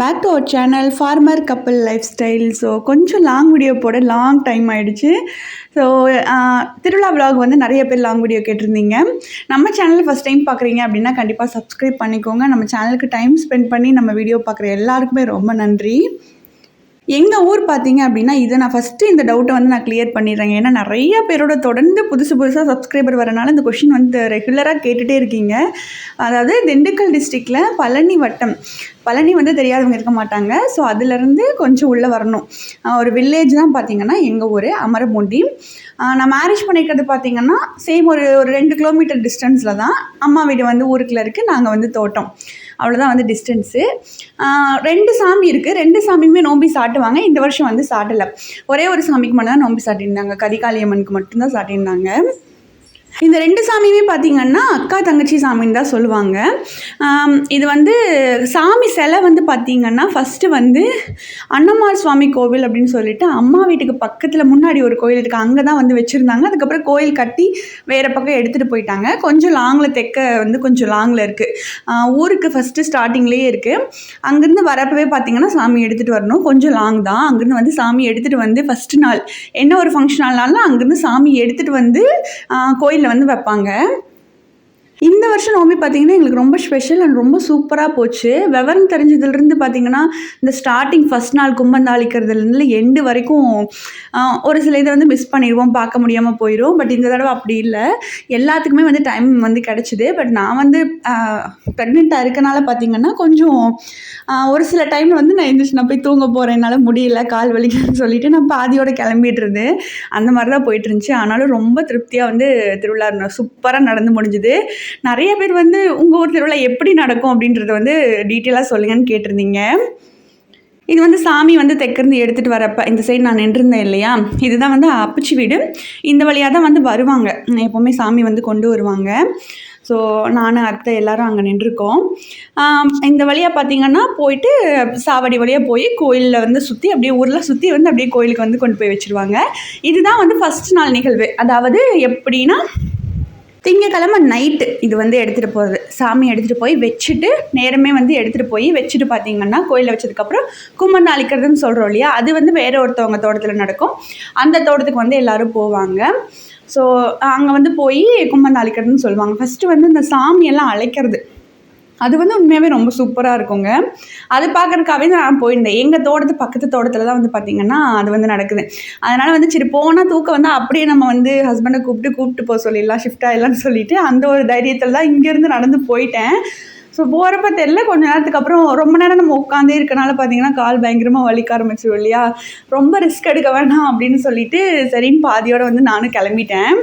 Back to our channel farmer Kappal lifestyle so கொஞ்சம் long video போட long time ஆகிடுச்சு so திருவிழா vlog வந்து நிறைய பேர் லாங் வீடியோ கேட்டிருந்தீங்க. நம்ம சேனல் ஃபஸ்ட் டைம் பார்க்குறீங்க அப்படின்னா கண்டிப்பாக சப்ஸ்கிரைப் பண்ணிக்கோங்க. நம்ம சேனலுக்கு டைம் ஸ்பெண்ட் பண்ணி நம்ம வீடியோ பார்க்குற எல்லாருக்குமே ரொம்ப நன்றி. எங்கள் ஊர் பார்த்தீங்க அப்படின்னா இதை நான் ஃபஸ்ட்டு இந்த டவுட்டை வந்து நான் கிளியர் பண்ணிடுறேங்க. ஏன்னா நிறைய பேரோட தொடர்ந்து புதுசு புதுசாக சப்ஸ்கிரைபர் வரனால இந்த கொஷின் வந்து ரெகுலராக கேட்டுகிட்டே இருக்கீங்க. அதாவது திண்டுக்கல் டிஸ்ட்ரிக்டில் பழனி வட்டம் பழனி வந்து தெரியாதவங்க இருக்க மாட்டாங்க. ஸோ அதுலேருந்து கொஞ்சம் உள்ளே வரணும். ஒரு வில்லேஜ் தான் பார்த்தீங்கன்னா எங்கள் ஊர் அமரபூண்டி. நான் மேரேஜ் பண்ணிக்கிறது பார்த்தீங்கன்னா சேம் ஒரு ஒரு ரெண்டு கிலோமீட்டர் டிஸ்டன்ஸில் தான். அம்மா வீடு வந்து ஊருக்குள்ள இருக்குது நாங்கள் வந்து தோட்டம். அவ்வளோதான் வந்து டிஸ்டன்ஸு ரெண்டு சாமி இருக்குது ரெண்டு சாமியுமே நோம்பி சாட்டுவாங்க. இந்த வருஷம் வந்து சாட்டலை. ஒரே ஒரு சாமிக்கு மட்டும் தான் நோம்பி சாட்டியிருந்தாங்க. கதிகாளியம்மனுக்கு மட்டும்தான் சாட்டியிருந்தாங்க. இந்த ரெண்டு சாமியுமே பார்த்தீங்கன்னா அக்கா தங்கச்சி சாமின்னு தான் சொல்லுவாங்க. இது வந்து சாமி சிலை வந்து பார்த்தீங்கன்னா ஃபஸ்ட்டு வந்து அன்னமார் சுவாமி கோவில் அப்படின்னு சொல்லிட்டு அம்மா வீட்டுக்கு பக்கத்தில் முன்னாடி ஒரு கோயில் இருக்குது அங்கே தான் வந்து வச்சுருந்தாங்க. அதுக்கப்புறம் கோயில் கட்டி வேறு பக்கம் எடுத்துகிட்டு போயிட்டாங்க. கொஞ்சம் லாங்கில் தெக்க வந்து கொஞ்சம் லாங்கில் இருக்குது ஊருக்கு ஃபஸ்ட்டு ஸ்டார்டிங்லேயே இருக்குது அங்கேருந்து வரப்பவே பார்த்தீங்கன்னா சாமி எடுத்துகிட்டு வரணும். கொஞ்சம் லாங் தான். அங்கேருந்து வந்து சாமி எடுத்துகிட்டு வந்து ஃபஸ்ட்டு நாள் என்ன ஒரு ஃபங்க்ஷன் ஆனாலும் அங்கேருந்து சாமி எடுத்துகிட்டு வந்து கோயில் கோயிலில் வந்து வைப்பாங்க. இந்த வருஷம் நோம்பி பார்த்தீங்கன்னா எங்களுக்கு ரொம்ப ஸ்பெஷல் அண்ட் ரொம்ப சூப்பராக போச்சு. விவரம் தெரிஞ்சதுலேருந்து பார்த்தீங்கன்னா இந்த ஸ்டார்டிங் ஃபஸ்ட் நாள் கும்பந்தாளிக்கிறதுலேருந்து எண்டு வரைக்கும் ஒரு சில இதை வந்து மிஸ் பண்ணிடுவோம் பார்க்க முடியாமல் போயிடும் பட் இந்த தடவை அப்படி இல்லை. எல்லாத்துக்குமே வந்து டைம் வந்து கிடச்சிது. பட் நான் வந்து ப்ரெக்னெண்ட்டாக இருக்கனால பார்த்தீங்கன்னா கொஞ்சம் ஒரு சில டைமில் வந்து நான் எந்திரிச்சு நான் போய் தூங்க போகிறேன் என்னால் முடியல கால் வலிக்குன்னு சொல்லிட்டு நான் பாதியோட கிளம்பிட்டுருது அந்த மாதிரி தான் போயிட்டு இருந்துச்சு. ஆனாலும் ரொம்ப திருப்தியாக வந்து திருவிழா சூப்பராக நடந்து முடிஞ்சுது. நிறைய பேர் வந்து உங்கள் ஊர் திருவிழா எப்படி நடக்கும் அப்படின்றத வந்து டீட்டெயிலாக சொல்லுங்கன்னு கேட்டிருந்தீங்க. இது வந்து சாமி வந்து தெற்கிருந்து எடுத்துகிட்டு வரப்போ இந்த சைடு நான் நின்றுருந்தேன் இல்லையா? இதுதான் வந்து அப்பிச்சி வீடு. இந்த வழியாக தான் வந்து வருவாங்க. எப்போவுமே சாமி வந்து கொண்டு வருவாங்க. ஸோ நானும் அத்தை எல்லாரும் அங்கே நின்றுருக்கோம். இந்த வழியாக பார்த்தீங்கன்னா போயிட்டு சாவடி வழியாக போய் கோயிலில் வந்து சுற்றி அப்படியே ஊரில் சுற்றி வந்து அப்படியே கோயிலுக்கு வந்து கொண்டு போய் வச்சுருவாங்க. இதுதான் வந்து ஃபஸ்ட் நாள் நிகழ்வு. அதாவது எப்படின்னா திங்கக்கிழமை நைட்டு இது வந்து எடுத்துகிட்டு போகிறது சாமி எடுத்துகிட்டு போய் வச்சுட்டு நேரமே வந்து எடுத்துகிட்டு போய் வச்சுட்டு பார்த்தீங்கன்னா கோயிலில் வச்சதுக்கப்புறம் கும்பம் அழிக்கிறதுன்னு சொல்கிறோம் இல்லையா? அது வந்து வேற ஒருத்தவங்க தோட்டத்தில் நடக்கும். அந்த தோட்டத்துக்கு வந்து எல்லோரும் போவாங்க. ஸோ அங்கே வந்து போய் கும்பம் அழிக்கிறதுன்னு சொல்லுவாங்க. ஃபஸ்ட்டு வந்து இந்த சாமியெல்லாம் அழைக்கிறது. அது வந்து உண்மையாகவே ரொம்ப சூப்பராக இருக்குங்க. அது பார்க்குறதுக்காகவே நான் போயிருந்தேன். எங்கள் தோட்டத்து பக்கத்து தோட்டத்தில் தான் வந்து பார்த்திங்கன்னா அது வந்து நடக்குது. அதனால் வந்து சரி போனால் தூக்கம் வந்து அப்படியே நம்ம வந்து ஹஸ்பண்டை கூப்பிட்டு கூப்பிட்டு போக சொல்லிடலாம் ஷிஃப்ட் ஆகிடலாம்னு சொல்லிட்டு அந்த ஒரு தைரியத்தில் தான் இங்கேருந்து நடந்து போயிட்டேன். ஸோ போகிறப்ப தெரில கொஞ்ச நேரத்துக்கு அப்புறம் ரொம்ப நேரம் நம்ம உட்காந்தே இருக்கனால பார்த்தீங்கன்னா கால் பயங்கரமாக வலிக்க ஆரம்பிச்சிடும் இல்லையா? ரொம்ப ரிஸ்க் எடுக்க வேணாம் அப்படின்னு சொல்லிட்டு சரின்னு பாதியோடு வந்து நானும் கிளம்பிட்டேன்.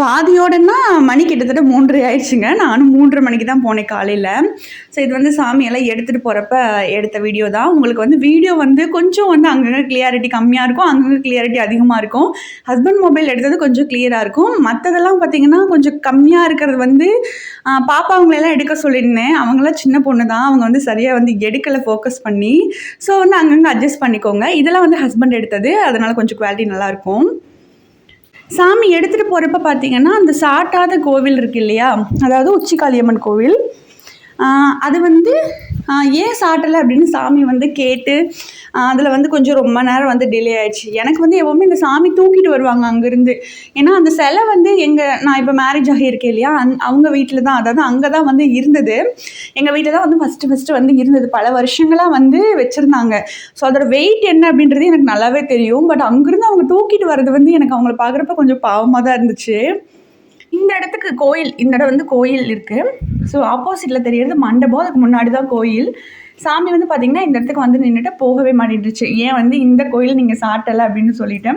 பாதியோடனா மணி கிட்டத்தட்ட மூன்றரை ஆயிடுச்சுங்க. நானும் மூன்றரை மணிக்கு தான் போனேன் காலையில். ஸோ இது வந்து சாமியெல்லாம் எடுத்துகிட்டு போகிறப்ப எடுத்த வீடியோ தான். உங்களுக்கு வந்து வீடியோ வந்து கொஞ்சம் வந்து அங்கங்கே கிளியாரிட்டி கம்மியாக இருக்கும் அங்கங்கே கிளியாரிட்டி அதிகமாக இருக்கும். ஹஸ்பண்ட் மொபைல் எடுத்தது கொஞ்சம் கிளியராக இருக்கும். மற்றதெல்லாம் பார்த்தீங்கன்னா கொஞ்சம் கம்மியாக இருக்கிறது வந்து பாப்பா அவங்களெல்லாம் எடுக்க சொல்லியிருந்தேன். அவங்களாம் சின்ன பொண்ணு தான். அவங்க வந்து சரியாக வந்து எடுக்கலை ஃபோக்கஸ் பண்ணி. ஸோ வந்து அங்கங்கே அட்ஜஸ்ட் பண்ணிக்கோங்க. இதெல்லாம் வந்து ஹஸ்பண்ட் எடுத்தது. அதனால் கொஞ்சம் குவாலிட்டி நல்லாயிருக்கும் சாமி எடுத்துகிட்டு போகிறப்ப பார்த்தீங்கன்னா அந்த சாட்டாத கோவில் இருக்கு இல்லையா? அதாவது உச்சிகாளியம்மன் கோவில். அது வந்து ஏன் சாட்டலை அப்படின்னு சாமி வந்து கேட்டு அதில் வந்து கொஞ்சம் ரொம்ப நேரம் வந்து டிலே ஆயிடுச்சு. எனக்கு வந்து எப்போவுமே இந்த சாமி தூக்கிட்டு வருவாங்க அங்கேருந்து. ஏன்னா அந்த சிலை வந்து எங்கள் நான் இப்போ மேரேஜ் ஆகியிருக்கேன் இல்லையா? அந் அவங்க வீட்டில் தான் அதாவது அங்கே தான் வந்து இருந்தது. எங்கள் வீட்டில் தான் வந்து ஃபஸ்ட்டு ஃபஸ்ட்டு வந்து இருந்தது. பல வருஷங்களாக வந்து வச்சுருந்தாங்க. ஸோ அதோட வெயிட் என்ன அப்படின்றது எனக்கு நல்லாவே தெரியும். பட் அங்கேருந்து அவங்க தூக்கிட்டு வர்றது வந்து எனக்கு அவங்கள பார்க்குறப்ப கொஞ்சம் பாவமாக தான் இருந்துச்சு. இந்த இடத்துக்கு கோயில் இந்த இடம் வந்து கோயில் இருக்குது ஸோ ஆப்போசிட்டில் தெரியறது மண்டபம். அதுக்கு முன்னாடி தான் கோயில். சாமி வந்து பார்த்திங்கன்னா இந்த இடத்துக்கு வந்து நின்றுட்டு போகவே மாட்டேன்டுச்சு ஏன் வந்து இந்த கோயில் நீங்கள் சாட்டலை அப்படின்னு சொல்லிட்டு.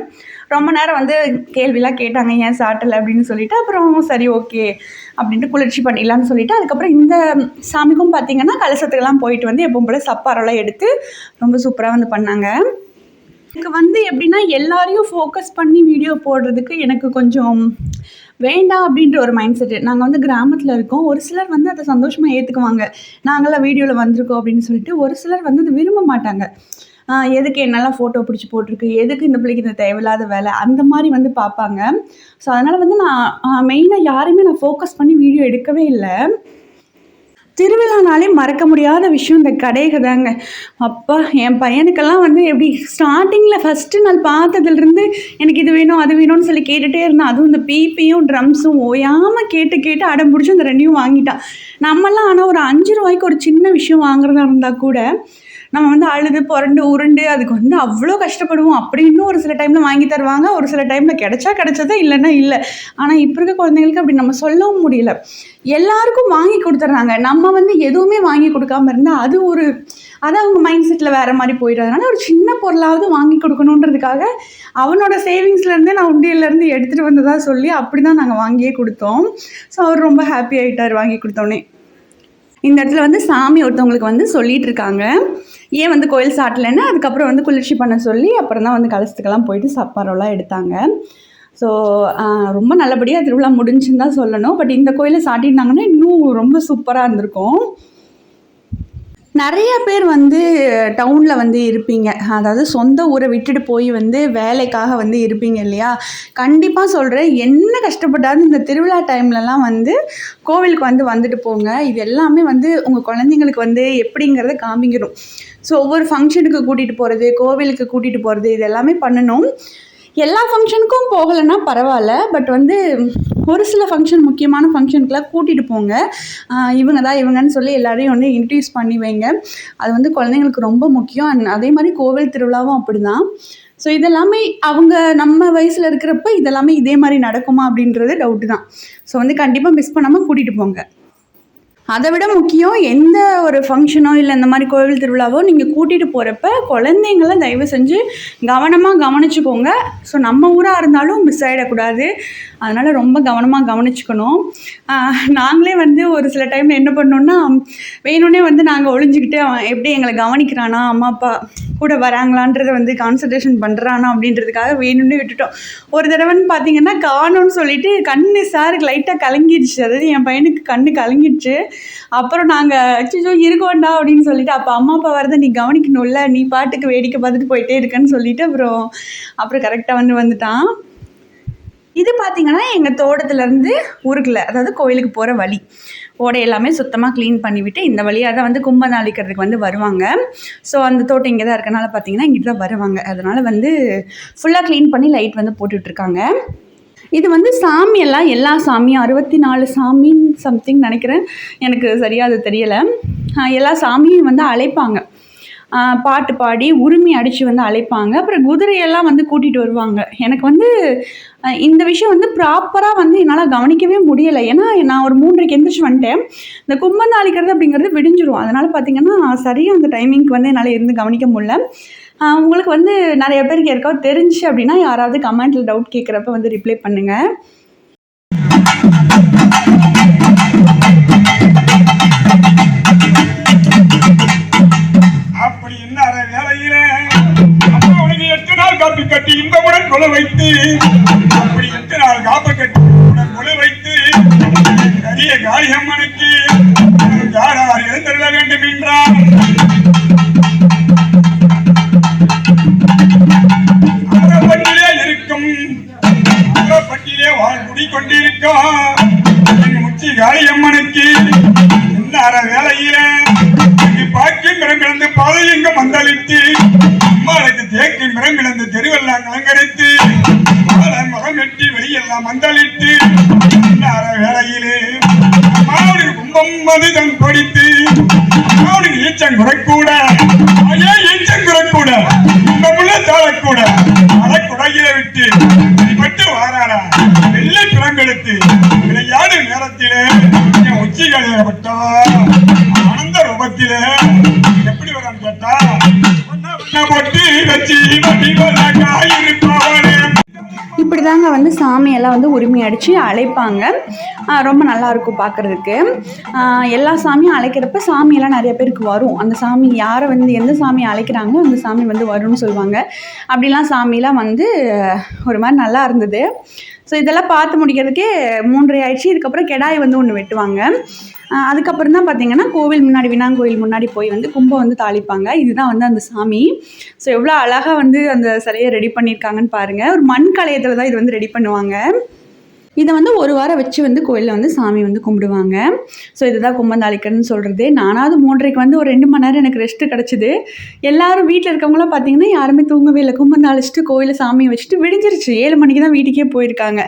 ரொம்ப நேரம் வந்து கேள்விலாம் கேட்டாங்க ஏன் சாட்டலை அப்படின்னு சொல்லிட்டு. அப்புறம் சரி ஓகே அப்படின்ட்டு குளிர்ச்சி பண்ணிடலாம்னு சொல்லிட்டு. அதுக்கப்புறம் இந்த சாமிக்கும் பார்த்திங்கன்னா கலசத்துக்கெல்லாம் போயிட்டு வந்து எப்பவும் போல் சப்பாரெல்லாம் எடுத்து ரொம்ப சூப்பராக வந்து பண்ணாங்க. எனக்கு வந்து எப்படின்னா எல்லாரையும் ஃபோக்கஸ் பண்ணி வீடியோ போடுறதுக்கு எனக்கு கொஞ்சம் வேண்டாம் அப்படின்ற ஒரு மைண்ட் செட்டு நாங்கள் வந்து கிராமத்தில் இருக்கோம். ஒரு சிலர் வந்து அதை சந்தோஷமாக ஏற்றுக்குவாங்க நாங்களாம் வீடியோவில் வந்திருக்கோம் அப்படின்னு சொல்லிட்டு ஒரு சிலர் வந்து அதை விரும்ப மாட்டாங்க. எதுக்கு என்னெல்லாம் ஃபோட்டோ பிடிச்சி போட்டிருக்கு? எதுக்கு இந்த பிள்ளைக்கு இந்த தேவையில்லாத வேலை? அந்த மாதிரி வந்து பார்ப்பாங்க. ஸோ அதனால் வந்து நான் மெயினாக யாருமே நான் ஃபோக்கஸ் பண்ணி வீடியோ எடுக்கவே இல்லை. திருவிழானாலே மறக்க முடியாத விஷயம் இந்த கடைகள் தாங்க. அப்பா என் பையனுக்கெல்லாம் வந்து எப்படி ஸ்டார்டிங்கில் ஃபஸ்ட்டு நாள் பார்த்ததுலேருந்து எனக்கு இது வேணும் அது வேணும்னு சொல்லி கேட்டுகிட்டே இருந்தேன். அதுவும் இந்த பீப்பியும் ட்ரம்ஸும் ஓயாமல் கேட்டு கேட்டு அடம் பிடிச்சி அந்த ரெண்டையும் வாங்கிட்டான். நம்மலாம் ஆனால் ஒரு அஞ்சு ரூபாய்க்கு ஒரு சின்ன விஷயம் வாங்குறதா இருந்தால் கூட நம்ம வந்து அழுது புரண்டு உருண்டு அதுக்கு வந்து அவ்வளோ கஷ்டப்படுவோம். அப்படின்னு ஒரு சில டைமில் வாங்கி தருவாங்க. ஒரு சில டைமில் கிடைச்சா கிடைச்சதே இல்லைன்னா இல்லை. ஆனால் இப்போ இருக்க குழந்தைங்களுக்கு அப்படி நம்ம சொல்லவும் முடியல. எல்லாருக்கும் வாங்கி கொடுத்துட்றாங்க. நம்ம வந்து எதுவுமே வாங்கி கொடுக்காம இருந்தால் அது ஒரு அது அவங்க மைண்ட் செட்டில் வேறு மாதிரி போயிடும். அதனால ஒரு சின்ன பொருளாவது வாங்கி கொடுக்கணுன்றதுக்காக அவனோட சேவிங்ஸ்லேருந்து நான் உண்டியல்லேருந்து எடுத்துகிட்டு வந்ததாக சொல்லி அப்படி தான் நாங்கள் வாங்கியே கொடுத்தோம். ஸோ அவர் ரொம்ப ஹாப்பி ஆகிட்டார் வாங்கி கொடுத்தோன்னே. இந்த இடத்துல வந்து சாமி ஒருத்தவங்களுக்கு வந்து சொல்லிட்டு இருக்காங்க ஏன் வந்து கோயில் சாட்டலைன்னா? அதுக்கப்புறம் வந்து குளிர்ச்சி பண்ண சொல்லி அப்புறம் தான் வந்து கலசத்துக்கெல்லாம் போயிட்டு சாப்பாடெல்லாம் எடுத்தாங்க. ஸோ ரொம்ப நல்லபடியாக திருவிழா முடிஞ்சுன்னு தான் சொல்லணும். பட் இந்த கோயிலை சாட்டியிருந்தாங்கன்னா இன்னும் ரொம்ப சூப்பராக இருந்திருக்கும். நிறைய பேர் வந்து டவுனில் வந்து இருப்பீங்க. அதாவது சொந்த ஊரை விட்டுட்டு போய் வந்து வேலைக்காக வந்து இருப்பீங்க இல்லையா? கண்டிப்பாக சொல்கிறேன் என்ன கஷ்டப்பட்டாலும் இந்த திருவிழா டைம்லலாம் வந்து கோவிலுக்கு வந்து வந்துட்டு போங்க. இது எல்லாமே வந்து உங்கள் குழந்தைங்களுக்கு வந்து எப்படிங்கிறத காமிக்கிறோம் ஸோ ஒவ்வொரு ஃபங்க்ஷனுக்கு கூட்டிகிட்டு போகிறது கோவிலுக்கு கூட்டிகிட்டு போகிறது இது எல்லாமே பண்ணணும். எல்லா ஃபங்க்ஷனுக்கும் போகலைன்னா பரவாயில்ல பட் வந்து ஒரு சில ஃபங்க்ஷன் முக்கியமான ஃபங்க்ஷனுக்குலாம் கூட்டிகிட்டு போங்க. இவங்க தான் இவங்கன்னு சொல்லி எல்லாரையும் வந்து இன்ட்ரடியூஸ் பண்ணி வைங்க. அது வந்து குழந்தைங்களுக்கு ரொம்ப முக்கியம். அண்ட் அதே மாதிரி கோவில் திருவிழாவும் அப்படி தான் ஸோ இதெல்லாமே அவங்க நம்ம வயசில் இருக்கிறப்ப இதெல்லாமே இதே மாதிரி நடக்குமா அப்படின்றது டவுட்டு தான். ஸோ வந்து கண்டிப்பாக மிஸ் பண்ணாமல் கூட்டிகிட்டு போங்க. அதை விட முக்கியம் எந்த ஒரு ஃபங்க்ஷனோ இல்லை இந்த மாதிரி கோவில் திருவிழாவோ நீங்கள் கூட்டிகிட்டு போகிறப்ப குழந்தைங்கள தயவு செஞ்சு கவனமாக கவனிச்சுக்கோங்க. ஸோ நம்ம ஊராக இருந்தாலும் மிஸ் ஆகிடக்கூடாது அதனால் ரொம்ப கவனமாக கவனிச்சுக்கணும். நாங்களே வந்து ஒரு சில டைமில் என்ன பண்ணோன்னா வேணும்னே வந்து நாங்கள் ஒளிஞ்சிக்கிட்டு அவன் எப்படி எங்களை கவனிக்கிறானா அம்மா அப்பா கூட வராங்களான்றதை வந்து கான்சன்ட்ரேஷன் பண்ணுறானா அப்படின்றதுக்காக வேணும்னே விட்டுட்டோம். ஒரு தடவைன்னு பார்த்தீங்கன்னா காணோன்னு சொல்லிட்டு கண்ணு சாருக்கு லைட்டாக கலங்கிடுச்சு அதாவது என் பையனுக்கு கண்ணு கலங்கிடுச்சு அப்புறம் நாங்கள் அச்சோ இருக்கோண்டா அப்படின்னு சொல்லிட்டு அப்போ அம்மா அப்பா வரதை நீ கவனிக்கணும்ல நீ பாட்டுக்கு வேடிக்கை பார்த்துட்டு போயிட்டே இருக்கேன்னு சொல்லிட்டு அப்புறம் அப்புறம் கரெக்டாக வந்து வந்துட்டான். இது பார்த்தீங்கன்னா எங்கள் தோட்டத்துலேருந்து ஊருக்குள்ள அதாவது கோயிலுக்கு போகிற வழி. ஓடை எல்லாமே சுத்தமாக க்ளீன் பண்ணிவிட்டு இந்த வழியாக தான் வந்து கும்பநாளிக்கிறதுக்கு வந்து வருவாங்க. ஸோ அந்த தோட்டம் இங்கே தான் இருக்கனால பார்த்தீங்கன்னா இங்கிட்டு தான் வருவாங்க. அதனால் வந்து ஃபுல்லாக க்ளீன் பண்ணி லைட் வந்து போட்டுட்ருக்காங்க இது வந்து சாமியெல்லாம் எல்லா சாமியும். அறுபத்தி நாலு சாமின்னு சம்திங் நினைக்கிறேன். எனக்கு சரியாக அது தெரியலை. எல்லா சாமியும் வந்து அழைப்பாங்க. பாட்டு பாடி உரிமை அடித்து வந்து அழைப்பாங்க. அப்புறம் குதிரையெல்லாம் வந்து கூட்டிகிட்டு வருவாங்க. எனக்கு வந்து இந்த விஷயம் வந்து ப்ராப்பராக வந்து என்னால் கவனிக்கவே முடியலை. ஏன்னா நான் ஒரு மூன்றைக்கு எந்திரிச்சு வந்துட்டேன். இந்த கும்பந்தாளிக்கிறது அப்படிங்கிறது விடிஞ்சிரும். அதனால் பார்த்தீங்கன்னா சரியாக அந்த டைமிங்க்கு வந்து என்னால் இருந்து கவனிக்க முடியல. உங்களுக்கு வந்து நிறைய பேருக்கு யாருக்காவது தெரிஞ்சு அப்படின்னா யாராவது கமெண்ட்டில் டவுட் கேட்குறப்ப வந்து ரிப்ளை பண்ணுங்கள் அப்படி இன்னார அப்பா உனக்கு எட்டு நாள் காப்பி கட்டி இந்த உடன் கொலை வைத்து ஏற்றி தேக்கி தெருவெல்லாம் அலங்கரித்து முகம் வெட்டி வெளியெல்லாம் மந்தளித்து இன்னார வேலையிலே அம்மாவுடைய கும்பம் மனிதன் கொடித்து அம்மாவுடைய ஈச்சம் குறைக்கூட ஐயா ஈச்சம் குறைக்கூட கும்பமுள்ள தாழக்கூட அறக்குடையில விட்டு பட்டு வாராடா வெள்ளை பிறங்கெடுத்து விளையாடு நேரத்திலே என் உச்சிகளில பட்டவா ஆனந்த ரூபத்திலே இப்படிதாங்க வந்து சாமியெல்லாம் வந்து உரிமை அடித்து அழைப்பாங்க. ரொம்ப நல்லா இருக்கும் பார்க்குறதுக்கு எல்லா சாமியும் அழைக்கிறப்ப சாமியெல்லாம் நிறைய பேருக்கு வரும். அந்த சாமி யாரை வந்து எந்த சாமியை அழைக்கிறாங்களோ அந்த சாமி வந்து வரும்னு சொல்லுவாங்க. அப்படிலாம் சாமியெலாம் வந்து ஒரு மாதிரி நல்லா இருந்தது. ஸோ இதெல்லாம் பார்த்து முடிக்கிறதுக்கே மூன்றரை ஆயிடுச்சு. இதுக்கப்புறம் கெடாய் வந்து ஒன்று வெட்டுவாங்க. அதுக்கப்புறம் தான் பார்த்தீங்கன்னா கோவில் முன்னாடி வினாங்கோயில் முன்னாடி போய் வந்து கும்பம் வந்து தாளிப்பாங்க. இதுதான் வந்து அந்த சாமி. ஸோ எவ்வளோ அழகாக வந்து அந்த சிலையை ரெடி பண்ணியிருக்காங்கன்னு பாருங்கள் ஒரு மண் கலையத்தில் தான் இது வந்து ரெடி பண்ணுவாங்க. இதை வந்து ஒரு வாரம் வச்சு வந்து கோயிலில் வந்து சாமி வந்து கும்பிடுவாங்க. ஸோ இதுதான் கும்பந்தாளிக்கன்னு சொல்கிறது நானாவது மூன்றரைக்கு வந்து ஒரு ரெண்டு மணி நேரம் எனக்கு ரெஸ்ட்டு கிடச்சிது. எல்லாரும் வீட்டில் இருக்கவங்களாம் பார்த்தீங்கன்னா யாருமே தூங்கவே இல்லை. கும்பந்தாளிச்சிட்டு கோயிலில் சாமியை வச்சுட்டு விடிஞ்சிருச்சு. ஏழு மணிக்கு தான் வீட்டுக்கே போயிருக்காங்க.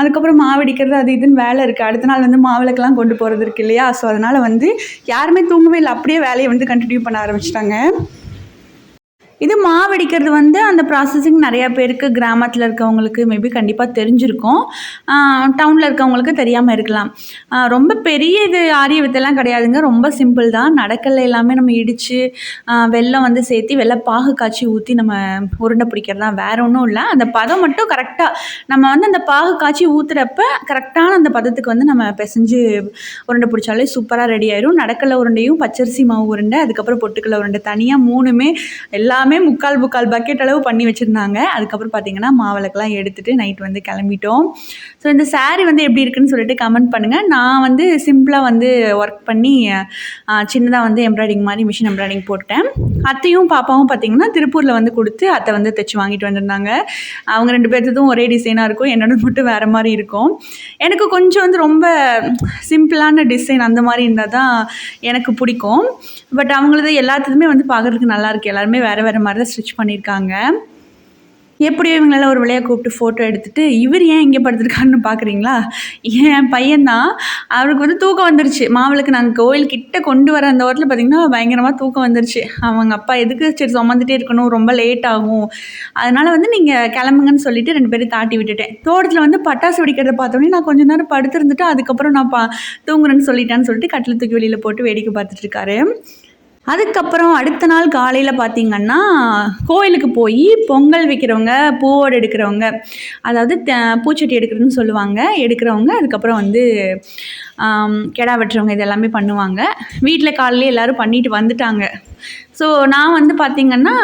அதுக்கப்புறம் மாவடிக்கிறது அது இதுன்னு வேலை இருக்குது அடுத்த நாள் வந்து மாவிளக்கெல்லாம் கொண்டு போகிறது இருக்கு இல்லையா? ஸோ அதனால் வந்து யாருமே தூங்கவே இல்லை. அப்படியே வேலையை வந்து கண்டினியூ பண்ண ஆரம்பிச்சிட்டாங்க. இது மாவடிக்கிறது வந்து அந்த ப்ராசஸிங் நிறையா பேருக்கு கிராமத்தில் இருக்கவங்களுக்கு மேபி கண்டிப்பாக தெரிஞ்சிருக்கும். டவுனில் இருக்கவங்களுக்கு தெரியாமல் இருக்கலாம். ரொம்ப பெரிய இது ஆரிய வித்தெல்லாம் கிடையாதுங்க. ரொம்ப சிம்பிள் தான். நடக்கல எல்லாமே நம்ம இடித்து வெள்ளம் வந்து சேர்த்து வெள்ளை பாகு காய்ச்சி ஊற்றி நம்ம உருண்டை பிடிக்கிறது தான் வேற ஒன்றும் இல்லை. அந்த பதம் மட்டும் கரெக்டாக நம்ம வந்து அந்த பாகு காய்ச்சி ஊற்றுறப்ப கரெக்டான அந்த பதத்துக்கு வந்து நம்ம பிசைஞ்சு உருண்டை பிடிச்சாலே சூப்பராக ரெடி ஆயிரும். நடக்கல உருண்டையும் பச்சரிசி மாவு உருண்டை அதுக்கப்புறம் பொட்டுக்கடலை உருண்டை தனியாக மூணுமே எல்லாமே முக்கால் முக்கால் பக்கெட் அளவு பண்ணி வச்சுருந்தாங்க. அதுக்கப்புறம் பார்த்தீங்கன்னா மாவிளக்கெல்லாம் எடுத்துகிட்டு நைட் வந்து கிளம்பிட்டோம். ஸோ இந்த சாரீ வந்து எப்படி இருக்குன்னு சொல்லிட்டு கமெண்ட் பண்ணுங்கள் நான் வந்து சிம்பிளாக வந்து ஒர்க் பண்ணி சின்னதாக வந்து எம்ப்ராய்டிங் மாதிரி மிஷின் எம்ப்ராய்டிங் போட்டேன் அத்தையும் பாப்பாவும் பார்த்தீங்கன்னா திருப்பூரில் வந்து கொடுத்து அத்தை வந்து தைச்சு வாங்கிட்டு வந்திருந்தாங்க. அவங்க ரெண்டு பேர்த்ததும் ஒரே டிசைனாக இருக்கும். என்னோட மட்டும் வேறு மாதிரி இருக்கும். எனக்கு கொஞ்சம் வந்து ரொம்ப சிம்பிளான டிசைன் அந்த மாதிரி இருந்தால் தான் எனக்கு பிடிக்கும். பட் அவங்களது எல்லாத்துக்குமே வந்து பார்க்குறதுக்கு நல்லாயிருக்கு எல்லாருமே வேறு வேறு மாதிரி தான் ஸ்டிச் பண்ணியிருக்காங்க எப்படியோ இவங்களெல்லாம் ஒரு விளையா கூப்பிட்டு ஃபோட்டோ எடுத்துட்டு இவர் ஏன் இங்கே படுத்துருக்காருன்னு பார்க்குறீங்களா என் பையன்தான். அவருக்கு வந்து தூக்கம் வந்துருச்சு. மாவளுக்கு நாங்கள் கோயில் கிட்ட கொண்டு வர அந்த ஓரத்தில் பார்த்திங்கன்னா பயங்கரமாக தூக்கம் வந்துருச்சு. அவங்க அப்பா எதுக்கு சரி சுமந்துட்டே இருக்கணும் ரொம்ப லேட் ஆகும். அதனால் வந்து நீங்கள் கிளம்புங்கன்னு சொல்லிட்டு ரெண்டு பேரும் தாட்டி விட்டுட்டேன். தோட்டத்தில் வந்து பட்டாசு வெடிக்கிறத பார்த்தோன்னே நான் கொஞ்ச நேரம் படுத்திருந்துட்டு அதுக்கப்புறம் நான் பா தூங்குறேன்னு சொல்லிட்டேன்னு சொல்லிட்டு கட்டில் தூக்கி வெளியில் போட்டு வேடிக்கை பார்த்துட்டு இருக்காரு. அதுக்கப்புறம் அடுத்த நாள் காலையில் பார்த்தீங்கன்னா கோயிலுக்கு போய் பொங்கல் வைக்கிறவங்க பூவோடு எடுக்கிறவங்க அதாவது த- பூச்சட்டி எடுக்கிறதுன்னு சொல்லுவாங்க எடுக்கிறவங்க அதுக்கப்புறம் வந்து கிடா கெடா வெட்டுறவங்க இது எல்லாமே பண்ணுவாங்க. வீட்டில் காலையில் எல்லோரும் பண்ணிட்டு வந்துட்டாங்க. ஸோ நான் வந்து பார்த்திங்கன்னா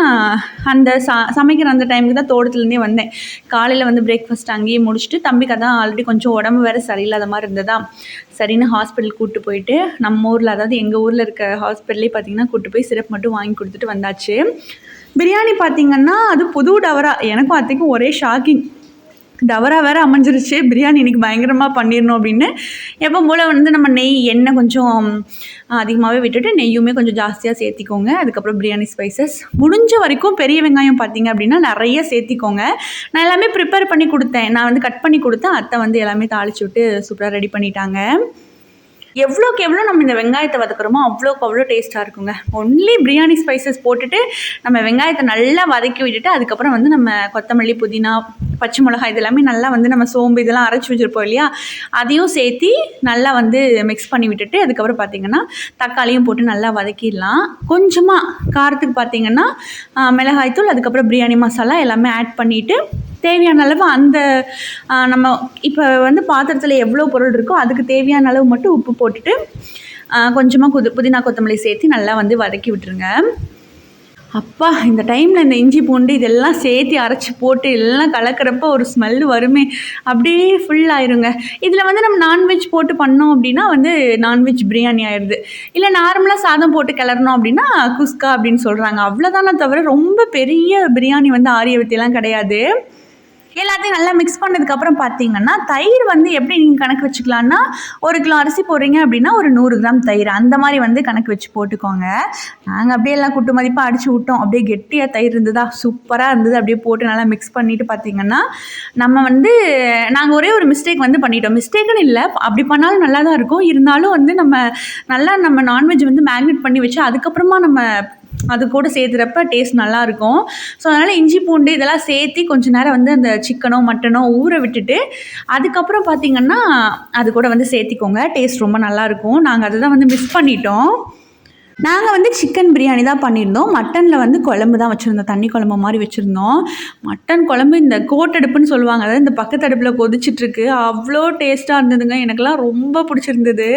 அந்த ச சமைக்கிற அந்த டைமுக்கு தான் தோட்டத்துலேருந்தே வந்தேன். காலையில் வந்து பிரேக்ஃபாஸ்ட் அங்கேயே முடிச்சுட்டு தம்பிக்கு அதான் ஆல்ரெடி கொஞ்சம் உடம்பு வேறு சரியில்லாத மாதிரி இருந்ததா. சரின்னு ஹாஸ்பிட்டல் கூப்பிட்டு போயிட்டு நம்ம ஊரில் அதாவது எங்கள் ஊரில் இருக்க ஹாஸ்பிட்டல்லே பார்த்தீங்கன்னா கூப்பிட்டு போய் சிரப் மட்டும் வாங்கி கொடுத்துட்டு வந்தாச்சு. பிரியாணி பார்த்திங்கன்னா அது புது டவரா. எனக்கும் அத்தைக்கும் ஒரே ஷாக்கிங் டவரா வேற அமைஞ்சிருச்சு. பிரியாணி இன்னைக்கு பயங்கரமாக பண்ணிடணும் அப்படின்னு. எப்போ போல் வந்து நம்ம நெய் எண்ணெய் கொஞ்சம் அதிகமாகவே விட்டுட்டு நெய்யுமே கொஞ்சம் ஜாஸ்தியாக சேர்த்திக்கோங்க. அதுக்கப்புறம் பிரியாணி ஸ்பைசஸ் முடிஞ்ச வரைக்கும் பெரிய வெங்காயம் பார்த்தீங்க அப்படின்னா நிறைய சேர்த்திக்கோங்க. நான் எல்லாமே ப்ரிப்பேர் பண்ணி கொடுத்தேன். நான் வந்து கட் பண்ணி கொடுத்தேன். அத்தை வந்து எல்லாமே தாளிச்சு விட்டு சூப்பராக ரெடி பண்ணிட்டாங்க. எவ்வளோக்கு எவ்வளோ நம்ம இந்த வெங்காயத்தை வதக்குறோமோ அவ்வளோக்கு அவ்வளோ டேஸ்ட்டாக இருக்குங்க. ஒன்லி பிரியாணி ஸ்பைசஸ் போட்டுட்டு நம்ம வெங்காயத்தை நல்லா வதக்கி விட்டுட்டு அதுக்கப்புறம் வந்து நம்ம கொத்தமல்லி புதினா பச்சை மிளகாய் இது எல்லாமே நல்லா வந்து நம்ம சோம்பு இதெல்லாம் அரைச்சி வச்சுருப்போம் இல்லையா? அதையும் சேர்த்தி நல்லா வந்து மிக்ஸ் பண்ணி விட்டுட்டு அதுக்கப்புறம் பார்த்திங்கன்னா தக்காளியும் போட்டு நல்லா வதக்கிடலாம். கொஞ்சமாக காரத்துக்கு பார்த்திங்கன்னா மிளகாய்த்தூள் அதுக்கப்புறம் பிரியாணி மசாலா எல்லாமே ஆட் பண்ணிவிட்டு தேவையான அளவு அந்த நம்ம இப்போ வந்து பாத்திரத்தில் எவ்வளோ பொருள் இருக்கோ அதுக்கு தேவையான அளவு மட்டும் உப்பு போட்டுட்டு கொஞ்சமாக குது புதினா கொத்தமல்லி சேர்த்து நல்லா வந்து வதக்கி விட்டுருங்க. அப்பா இந்த டைமில் இந்த இஞ்சி பூண்டு இதெல்லாம் சேர்த்து அரைச்சி போட்டு எல்லாம் கலக்கிறப்ப ஒரு ஸ்மெல் வருமே. அப்படியே ஃபுல் ஆயிருங்க. இதில் வந்து நம்ம நான்வெஜ் போட்டு பண்ணோம் அப்படின்னா வந்து நான்வெஜ் பிரியாணி ஆயிடுது. இல்லை நார்மலாக சாதம் போட்டு கிளறணும் அப்படின்னா குஸ்கா அப்படின்னு சொல்கிறாங்க அவ்வளோதானே தவிர ரொம்ப பெரிய பிரியாணி வந்து ஆரிய வித்தியெல்லாம் கிடையாது. எல்லாத்தையும் நல்லா மிக்ஸ் பண்ணதுக்கப்புறம் பார்த்தீங்கன்னா தயிர் வந்து எப்படி நீங்கள் கணக்கு வச்சுக்கலான்னா ஒரு கிலோ அரிசி போடுறீங்க அப்படின்னா ஒரு நூறு கிராம் தயிர். அந்த மாதிரி வந்து கணக்கு வச்சு போட்டுக்கோங்க. நாங்கள் அப்படியே எல்லாம் குட்டு மதிப்பாக அடிச்சு விட்டோம். அப்படியே கெட்டியாக தயிர் இருந்ததா? சூப்பராக இருந்தது. அப்படியே போட்டு நல்லா மிக்ஸ் பண்ணிட்டு பார்த்தீங்கன்னா நம்ம வந்து நாங்கள் ஒரே ஒரு மிஸ்டேக் வந்து பண்ணிட்டோம். மிஸ்டேக்குன்னு இல்லை. அப்படி பண்ணாலும் நல்லா தான் இருக்கும். இருந்தாலும் வந்து நம்ம நல்லா நம்ம நான்வெஜ் வந்து மேக்னேட் பண்ணி வச்சு அதுக்கப்புறமா நம்ம அது கூட சேர்த்துறப்ப டேஸ்ட் நல்லாயிருக்கும். ஸோ அதனால் இஞ்சி பூண்டு இதெல்லாம் சேர்த்து கொஞ்ச நேரம் வந்து அந்த சிக்கனோ மட்டனோ ஊற விட்டுட்டு அதுக்கப்புறம் பார்த்திங்கன்னா அது கூட வந்து சேர்த்திக்கோங்க. டேஸ்ட் ரொம்ப நல்லாயிருக்கும். நாங்கள் அதை தான் வந்து மிஸ் பண்ணிட்டோம். நாங்கள் வந்து சிக்கன் பிரியாணி தான் பண்ணியிருந்தோம். மட்டனில் வந்து குழம்பு தான் வச்சுருந்தோம். தண்ணி குழம்பு மாதிரி வச்சுருந்தோம். மட்டன் குழம்பு இந்த கோட்டடுப்புன்னு சொல்லுவாங்க. அதாவது இந்த பக்கத்து அடுப்பில் கொதிச்சிட்ருக்கு. அவ்வளோ டேஸ்ட்டாக இருந்ததுங்க. எனக்கெல்லாம் ரொம்ப பிடிச்சிருந்தது.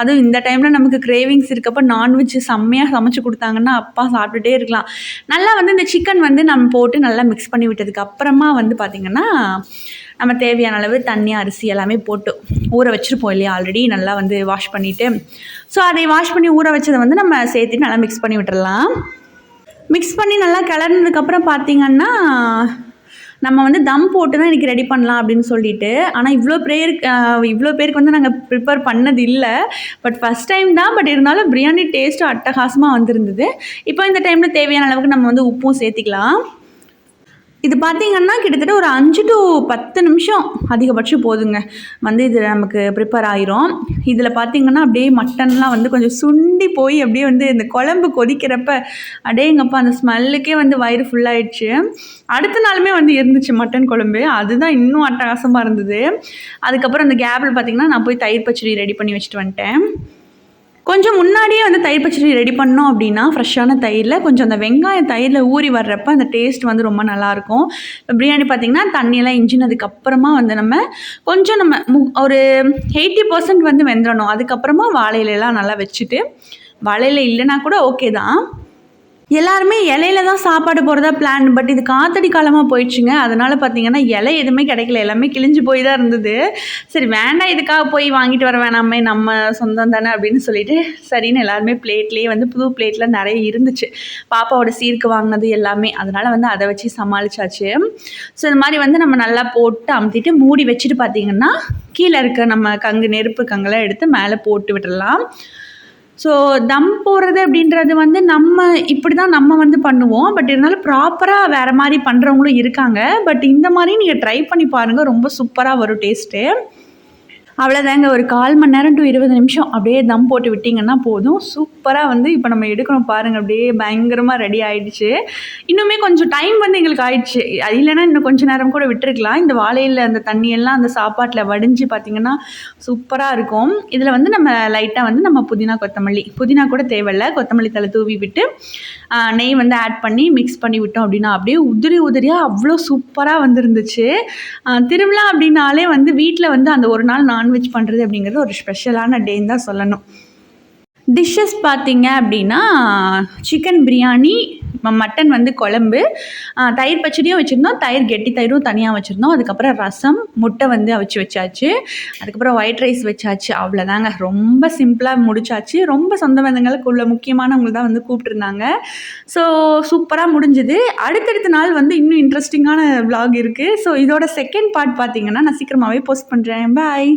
அதுவும் இந்த டைமில் நமக்கு கிரேவிங்ஸ் இருக்கப்போ நான்வெஜ் செம்மையாக சமைச்சு கொடுத்தாங்கன்னா அப்பா சாப்பிட்டுட்டே இருக்கலாம். நல்லா வந்து இந்த சிக்கன் வந்து நம்ம போட்டு நல்லா மிக்ஸ் பண்ணி விட்டதுக்கு அப்புறமா வந்து பார்த்திங்கன்னா நம்ம தேவையான அளவு தண்ணி அரிசி எல்லாமே போட்டு ஊற வச்சுருப்போம் இல்லையா? ஆல்ரெடி நல்லா வந்து வாஷ் பண்ணிவிட்டு ஸோ அதை வாஷ் பண்ணி ஊற வச்சதை வந்து நம்ம சேர்த்து நல்லா மிக்ஸ் பண்ணி விட்டுடலாம் மிக்ஸ் பண்ணி நல்லா கிளறினதுக்கப்புறம் பார்த்தீங்கன்னா நம்ம வந்து தம் போட்டு தான் இன்றைக்கி ரெடி பண்ணலாம் அப்படின்னு சொல்லிட்டு. ஆனால் இவ்வளோ பேருக்கு இவ்வளோ பேருக்கு வந்து நாங்கள் ப்ரிப்பேர் பண்ணது இல்லை. பட் ஃபஸ்ட் டைம் தான் பட் இருந்தாலும் பிரியாணி டேஸ்ட்டும் அட்டகாசமாக வந்திருந்தது. இப்போ இந்த டைமில் தேவையான அளவுக்கு நம்ம வந்து உப்பும் சேர்த்திக்கலாம். இது பார்த்திங்கன்னா கிட்டத்தட்ட ஒரு அஞ்சு டு பத்து நிமிஷம் அதிகபட்சம் போதுங்க. வந்து இது நமக்கு ப்ரிப்பேர் ஆயிரும். இதில் பார்த்திங்கன்னா அப்படியே மட்டன்லாம் வந்து கொஞ்சம் சுண்டி போய் அப்படியே வந்து இந்த குழம்பு கொதிக்கிறப்ப அடேங்கப்பா அந்த ஸ்மெல்லுக்கே வந்து வயிறு ஃபுல்லாகிடுச்சு அடுத்த நாளுமே வந்து இருந்துச்சு மட்டன் குழம்பு. அதுதான் இன்னும் அட்டகாசமாக இருந்தது. அதுக்கப்புறம் அந்த கேப்பில் பார்த்திங்கன்னா நான் போய் தயிர் பச்சடி ரெடி பண்ணி வச்சுட்டு வந்துட்டேன். கொஞ்சம் முன்னாடியே வந்து தயிர் பச்சடி ரெடி பண்ணோம் அப்படின்னா ஃப்ரெஷ்ஷான தயிரில் கொஞ்சம் அந்த வெங்காயம் தயிரில் ஊறி வர்றப்ப அந்த டேஸ்ட் வந்து ரொம்ப நல்லாயிருக்கும். இப்போ பிரியாணி பார்த்திங்கன்னா தண்ணியெல்லாம் இஞ்சினதுக்கப்புறமா வந்து நம்ம கொஞ்சம் நம்ம மு ஒரு எயிட்டி பர்சன்ட் வந்து வெந்துடணும் அதுக்கப்புறமா வாழையிலலாம் நல்லா வச்சுட்டு வாழை இல்லைன்னா கூட ஓகே தான். எல்லாருமே இலையில தான் சாப்பாடு போகிறதா பிளான் பட் இது காத்தடி காலமாக போயிடுச்சுங்க. அதனால் பார்த்தீங்கன்னா இலை எதுவுமே கிடைக்கல. எல்லாமே கிழிஞ்சு போய் தான் இருந்தது. சரி வேண்டாம் இதுக்காக போய் வாங்கிட்டு வர வேணாமே நம்ம சொந்தம் தானே அப்படின்னு சொல்லிட்டு சரின்னு எல்லாருமே பிளேட்லேயே வந்து புது பிளேட்டில் நிறைய இருந்துச்சு. பாப்பாவோட சீருக்கு வாங்கினது எல்லாமே. அதனால் வந்து அதை வச்சு சமாளிச்சாச்சு. ஸோ இந்த மாதிரி வந்து நம்ம நல்லா போட்டு அமுத்திட்டு மூடி வச்சுட்டு பார்த்தீங்கன்னா கீழே இருக்க நம்ம கங்கு நெருப்பு கங்கெல்லாம் எடுத்து மேலே போட்டு விட்டுடலாம். ஸோ தம் போடுறது அப்படின்றது வந்து நம்ம இப்படி தான் நம்ம வந்து பண்ணுவோம். பட் இருந்தாலும் ப்ராப்பராக வேறு மாதிரி பண்ணுறவங்களும் இருக்காங்க. பட் இந்த மாதிரி நீங்கள் ட்ரை பண்ணி பாருங்கள் ரொம்ப சூப்பராக வரும் டேஸ்ட்டு அவ்வளோதாங்க ஒரு கால் மணி நேரம் டு இருபது நிமிஷம் அப்படியே தம் போட்டு விட்டிங்கன்னா போதும். சூப்பராக வந்து இப்போ நம்ம எடுக்கணும் பாருங்கள் அப்படியே பயங்கரமாக ரெடி ஆகிடுச்சு இன்னுமே கொஞ்சம் டைம் வந்து எங்களுக்கு ஆயிடுச்சு. இல்லைன்னா இன்னும் கொஞ்சம் நேரம் கூட விட்டுருக்கலாம். இந்த வாழையில் அந்த தண்ணியெல்லாம் அந்த சாப்பாட்டில் வடிஞ்சு பார்த்திங்கன்னா சூப்பராக இருக்கும். இதில் வந்து நம்ம லைட்டாக வந்து நம்ம புதினா கொத்தமல்லி. புதினா கூட தேவையில்லை. கொத்தமல்லி தலை தூவி விட்டு நெய் வந்து ஆட் பண்ணி மிக்ஸ் பண்ணி விட்டோம் அப்படின்னா அப்படியே உதிரி உதிரியாக அவ்வளோ சூப்பராக வந்துருந்துச்சு. திருவிழா அப்படின்னாலே வந்து வீட்டில் வந்து அந்த ஒரு நாள் நான் சாண்ட்விச் பண்ணுறது அப்படிங்கிறது ஒரு ஸ்பெஷலான டேன்னு தான் சொல்லணும். டிஷ்ஷஸ் பார்த்தீங்க அப்படின்னா சிக்கன் பிரியாணி மட்டன் வந்து குழம்பு தயிர் பச்சடியும் வச்சுருந்தோம். தயிர் கெட்டி தயிரும் தனியாக வச்சுருந்தோம். அதுக்கப்புறம் ரசம் முட்டை வந்து அவிச்சு வச்சாச்சு. அதுக்கப்புறம் ஒயிட் ரைஸ் வச்சாச்சு. அவ்வளோதாங்க ரொம்ப சிம்பிளாக முடிச்சாச்சு. ரொம்ப சொந்த பந்தங்களுக்கு உள்ள முக்கியமானவங்க தான் வந்து கூப்பிட்ருந்தாங்க ஸோ சூப்பராக முடிஞ்சுது. அடுத்தடுத்த நாள் வந்து இன்னும் இன்ட்ரெஸ்டிங்கான விலாக் இருக்குது ஸோ இதோட செகண்ட் பார்ட் பார்த்தீங்கன்னா நான் சீக்கிரமாகவே போஸ்ட் பண்ணுறேன் பாய்